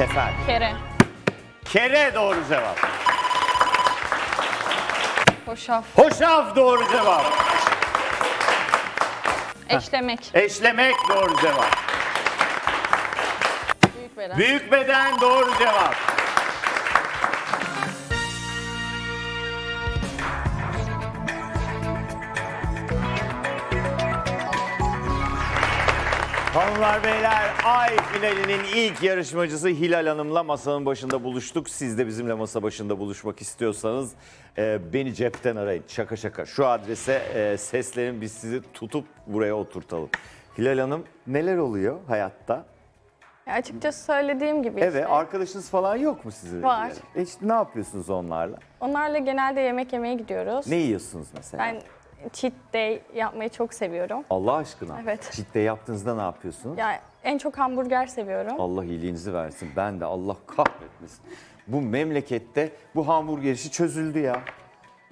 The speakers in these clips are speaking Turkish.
Sefer. Kere. Kere doğru cevap. Hoşaf. Hoşaf doğru cevap. Eşlemek. Eşlemek doğru cevap. Büyük beden. Büyük beden doğru cevap. Hanımlar beyler ay finalinin ilk yarışmacısı Hilal Hanım'la masanın başında buluştuk. Siz de bizimle masa başında buluşmak istiyorsanız e, beni cepten arayın. Şaka şaka. Şu adrese e, seslerin biz sizi tutup buraya oturtalım. Hilal Hanım neler oluyor hayatta? Ya açıkçası söylediğim gibi Evet, işte. Arkadaşınız falan yok mu sizin? Var. ilgili? E işte ne yapıyorsunuz onlarla? Onlarla genelde yemek yemeye gidiyoruz. Ne yiyorsunuz mesela? Ben cheat day yapmayı çok seviyorum. Allah aşkına. Evet. Ciddi yaptığınızda ne yapıyorsunuz? Ya en çok hamburger seviyorum. Allah iyiliğinizi versin. Ben de Allah kahretmesin. Bu memlekette bu hamburger işi çözüldü ya.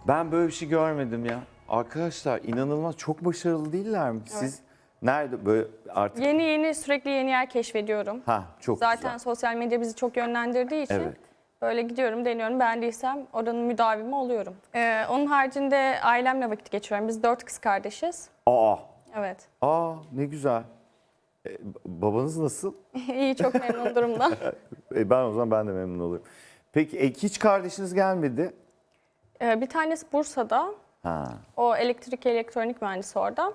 Ben böyle bir şey görmedim ya. Arkadaşlar inanılmaz çok başarılı değiller mi? Siz nerede böyle artık Yeni yeni sürekli yeni yer keşfediyorum. ha çok Zaten güzel. sosyal medya bizi çok yönlendirdiği için Evet. Böyle gidiyorum, deniyorum. Beğendiysem oranın müdavimi oluyorum. Ee, onun haricinde ailemle vakit geçiriyorum. Biz dört kız kardeşiz. Aa, Evet. aa ne güzel. E, babanız nasıl? İyi, çok memnun durumda. E, ben o zaman ben de memnun olurum. Peki e, hiç kardeşiniz gelmedi? Ee, bir tanesi Bursa'da. Ha. O elektrik elektronik mühendisi orada.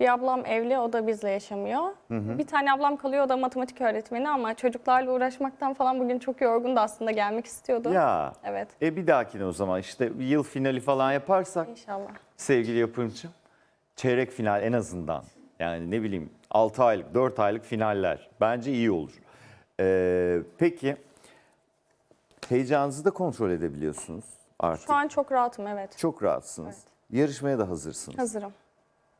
Bir ablam evli, o da bizle yaşamıyor. Bir tane ablam kalıyor, o da matematik öğretmeni ama çocuklarla uğraşmaktan falan bugün çok yorgundu aslında gelmek istiyordu. Ya. Evet, E bir dahakine o zaman işte yıl finali falan yaparsak inşallah. sevgili yapımcım çeyrek final en azından yani ne bileyim 6 aylık 4 aylık finaller bence iyi olur. Ee, peki heyecanınızı da kontrol edebiliyorsunuz artık. Şu an çok rahatım, evet. Çok rahatsınız. Yarışmaya da hazırsınız. Hazırım.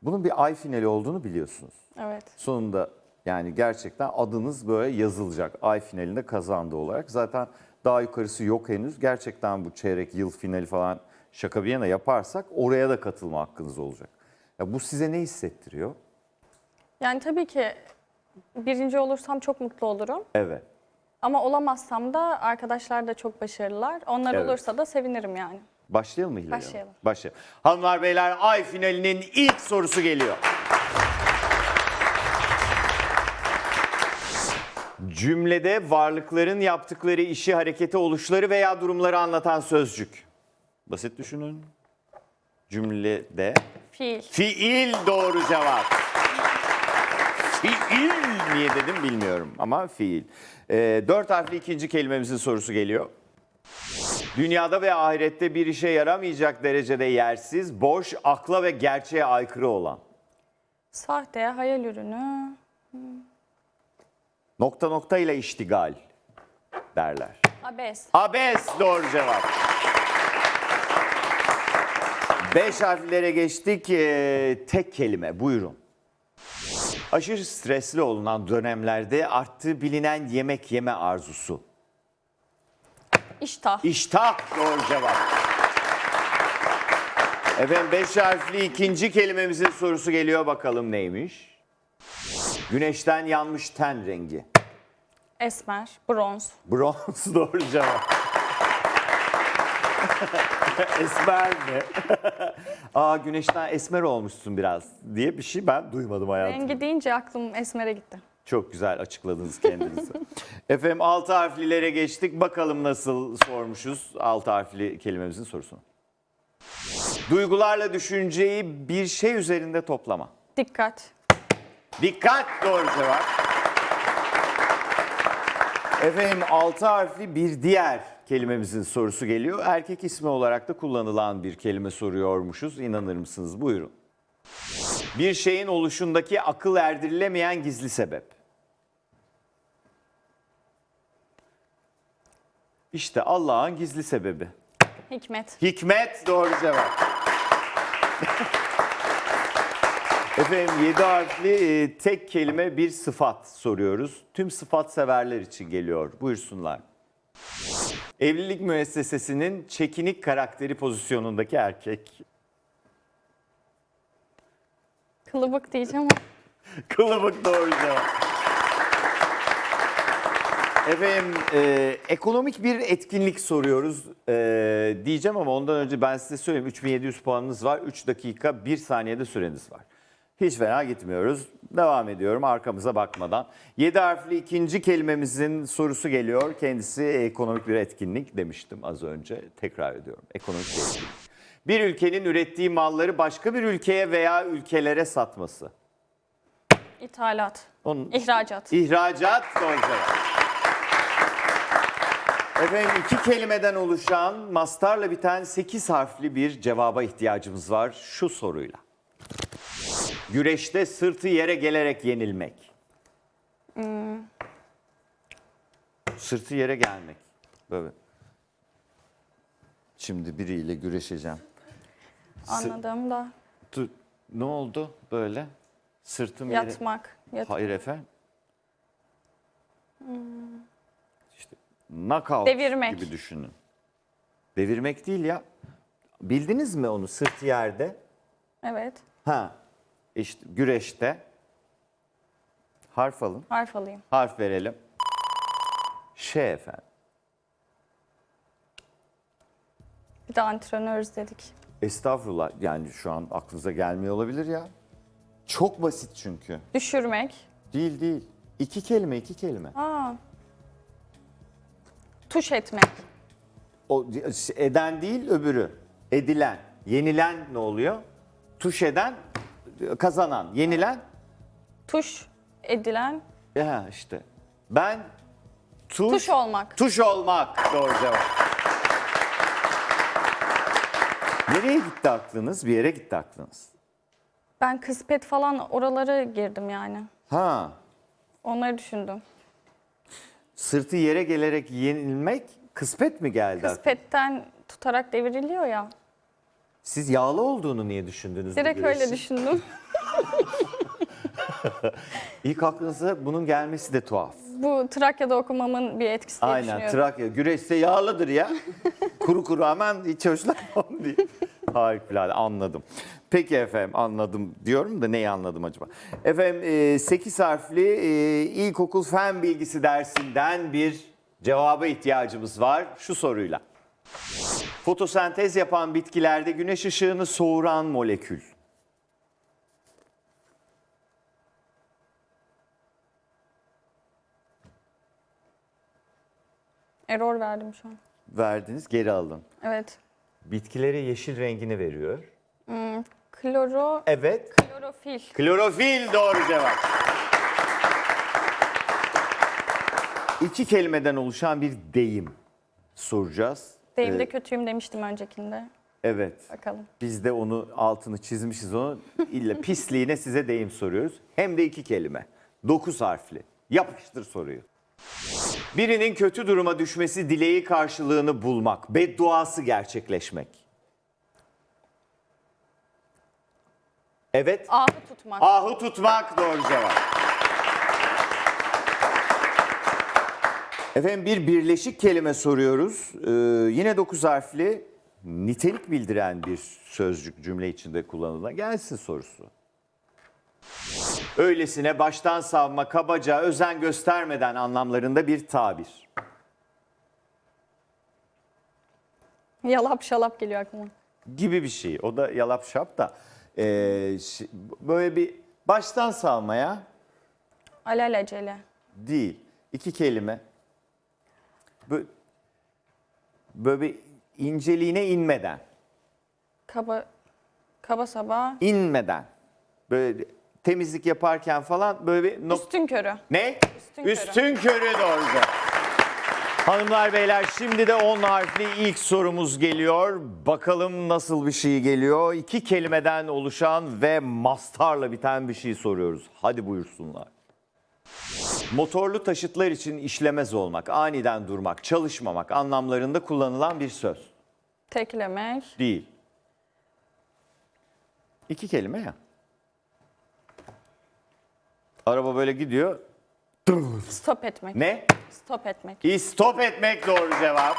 Bunun bir ay finali olduğunu biliyorsunuz. Evet. Sonunda yani gerçekten adınız böyle yazılacak ay finalinde kazandı olarak. Zaten daha yukarısı yok henüz. Gerçekten bu çeyrek yıl finali falan şaka bir yana yaparsak oraya da katılma hakkınız olacak. Ya bu size ne hissettiriyor? Yani tabii ki birinci olursam çok mutlu olurum. Evet. Ama olamazsam da arkadaşlar da çok başarılılar. Onlar Evet. olursa da sevinirim yani. Başlayalım mı Hilal Hanım? Başlayalım. Başlayalım. Hanımlar beyler ay finalinin ilk sorusu geliyor. Cümlede varlıkların yaptıkları işi, hareketi, oluşları veya durumları anlatan sözcük. Basit düşünün. Cümlede Fiil. fiil doğru cevap. Fiil niye dedim bilmiyorum ama fiil. Ee, dört harfli ikinci kelimemizin sorusu geliyor. Dünyada ve ahirette bir işe yaramayacak derecede yersiz, boş, akla ve gerçeğe aykırı olan. Sahte, hayal ürünü. Nokta nokta ile iştigal derler. Abes. Abes doğru cevap. Beş harflere geçtik. Ee, tek kelime buyurun. Aşırı stresli olunan dönemlerde arttığı bilinen yemek yeme arzusu. İştah. İştah doğru cevap. Efendim beş harfli ikinci kelimemizin sorusu geliyor bakalım neymiş? Güneşten yanmış ten rengi. Esmer. Bronz. Bronz doğru cevap. esmer mi? Aa güneşten esmer olmuşsun biraz diye bir şey ben duymadım hayatımda. Rengi deyince aklım esmere gitti. Çok güzel açıkladınız kendinizi. Efendim altı harflilere geçtik. Bakalım nasıl sormuşuz altı harfli kelimemizin sorusunu. Duygularla düşünceyi bir şey üzerinde toplama. Dikkat. Dikkat doğru cevap. Efendim altı harfli bir diğer kelimemizin sorusu geliyor. Erkek ismi olarak da kullanılan bir kelime soruyormuşuz. İnanır mısınız? Buyurun. Bir şeyin oluşundaki akıl erdirilemeyen gizli sebep. İşte Allah'ın gizli sebebi. Hikmet. Hikmet doğru cevap. Efendim 7 harfli e, tek kelime bir sıfat soruyoruz. Tüm sıfat severler için geliyor. Buyursunlar. Evlilik müessesesinin çekinik karakteri pozisyonundaki erkek. Kılıbık diyeceğim ama Kılıbık doğru cevap. Efendim e, ekonomik bir etkinlik soruyoruz e, diyeceğim ama ondan önce ben size söyleyeyim 3700 puanınız var 3 dakika 1 saniyede süreniz var. Hiç fena gitmiyoruz. Devam ediyorum arkamıza bakmadan. 7 harfli ikinci kelimemizin sorusu geliyor. Kendisi ekonomik bir etkinlik demiştim az önce. Tekrar ediyorum. Ekonomik bir etkinlik. Bir ülkenin ürettiği malları başka bir ülkeye veya ülkelere satması. İthalat. Onun İhracat. İhracat doğru cevap. Efendim iki kelimeden oluşan mastarla biten 8 harfli bir cevaba ihtiyacımız var şu soruyla. Güreşte sırtı yere gelerek yenilmek. Sırtı yere gelmek. Böyle. Şimdi biriyle güreşeceğim. Sı- Anladım da. Dur, ne oldu böyle? Sırtım yere... Yatmak. Yat Hayır efendim. İşte knockout Devirmek. gibi düşünün. Devirmek değil ya. Bildiniz mi onu sırt yerde? Evet. Ha. İşte güreşte. Harf alın. Harf alayım. Harf verelim. Ş efendim. Bir de antrenörüz dedik. Estağfurullah. Yani şu an aklınıza gelmiyor olabilir ya. Çok basit çünkü. Düşürmek. Değil değil. İki kelime iki kelime. Aa. Tuş etmek. O eden değil öbürü. Edilen. Yenilen ne oluyor? Tuş eden kazanan. Yenilen Tuş edilen. ya işte. Ben tuş, Tuş olmak. Tuş olmak. Doğru cevap. Nereye gitti aklınız? Bir yere gitti aklınız. Ben kıspet falan oraları girdim yani. Ha. Onları düşündüm. Sırtı yere gelerek yenilmek kısmet mi geldi? aklına? Kıspetten tutarak devriliyor ya. Siz yağlı olduğunu niye düşündünüz? bu Direkt öyle güreşin? düşündüm. İlk aklınıza bunun gelmesi de tuhaf. Bu Trakya'da okumamın bir etkisi diye Aynen düşünüyorum. Trakya. Güreşte yağlıdır ya. kuru kuru hemen hiç hoşlanmam diye. Harikulade anladım. Peki efendim anladım diyorum da neyi anladım acaba? Efendim 8 harfli e, ilkokul fen bilgisi dersinden bir cevaba ihtiyacımız var şu soruyla. Fotosentez yapan bitkilerde güneş ışığını soğuran molekül. Error verdim şu an. Verdiniz geri alın. Evet. Bitkilere yeşil rengini veriyor. Kloro, Evet. klorofil. Klorofil doğru cevap. İki kelimeden oluşan bir deyim soracağız. Deyimde Ee, kötüyüm demiştim öncekinde. Evet. Bakalım. Biz de onu altını çizmişiz onu. İlla pisliğine size deyim soruyoruz. Hem de iki kelime. Dokuz harfli. Yapıştır soruyu. Birinin kötü duruma düşmesi dileği karşılığını bulmak. Bedduası gerçekleşmek. Evet. Ahı tutmak. Ahu tutmak doğru cevap. Efendim bir birleşik kelime soruyoruz. Ee, yine 9 harfli nitelik bildiren bir sözcük cümle içinde kullanılan. Gelsin sorusu. Öylesine baştan savma, kabaca, özen göstermeden anlamlarında bir tabir. Yalap şalap geliyor aklıma. Gibi bir şey. O da yalap şap da. Ee, şi- böyle bir baştan savmaya Alelacele. Değil. İki kelime. Böyle, böyle bir inceliğine inmeden. Kaba kaba saba. inmeden. Böyle temizlik yaparken falan böyle bir nok- Üstün körü. Ne? Üstün körü. Üstün körü doğru. Hanımlar beyler şimdi de 10 harfli ilk sorumuz geliyor. Bakalım nasıl bir şey geliyor. İki kelimeden oluşan ve mastarla biten bir şey soruyoruz. Hadi buyursunlar. Motorlu taşıtlar için işlemez olmak, aniden durmak, çalışmamak anlamlarında kullanılan bir söz. Teklemek. Değil. İki kelime ya. Araba böyle gidiyor. Stop etmek. Ne? Stop etmek. İstop etmek doğru cevap.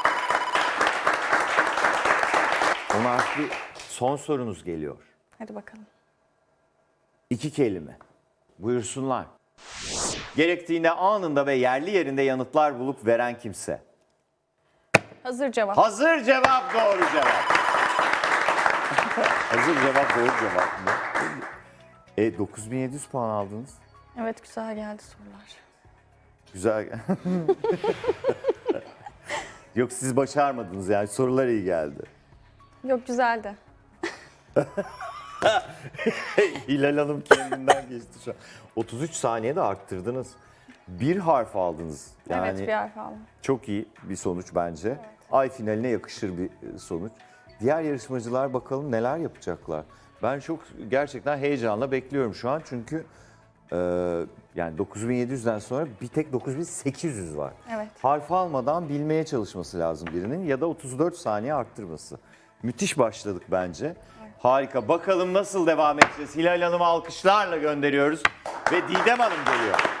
On harfli son sorunuz geliyor. Hadi bakalım. İki kelime. Buyursunlar. Gerektiğinde anında ve yerli yerinde yanıtlar bulup veren kimse. Hazır cevap. Hazır cevap doğru cevap. Hazır cevap doğru cevap mı? E 9700 puan aldınız. Evet güzel geldi sorular. Güzel. Yok siz başarmadınız yani sorular iyi geldi. Yok güzeldi. Hilal Hanım kendinden geçti şu an. 33 saniyede arttırdınız. Bir harf aldınız. Yani Evet bir harf aldım. çok iyi bir sonuç bence. Ay finaline yakışır bir e, sonuç. Diğer yarışmacılar bakalım neler yapacaklar. Ben çok gerçekten heyecanla bekliyorum şu an çünkü e, yani 9700'den sonra bir tek 9800 var. Evet. Harf almadan bilmeye çalışması lazım birinin ya da 34 saniye arttırması. Müthiş başladık bence. Harika. Bakalım nasıl devam edeceğiz. Hilal Hanım'ı alkışlarla gönderiyoruz ve Didem Hanım geliyor.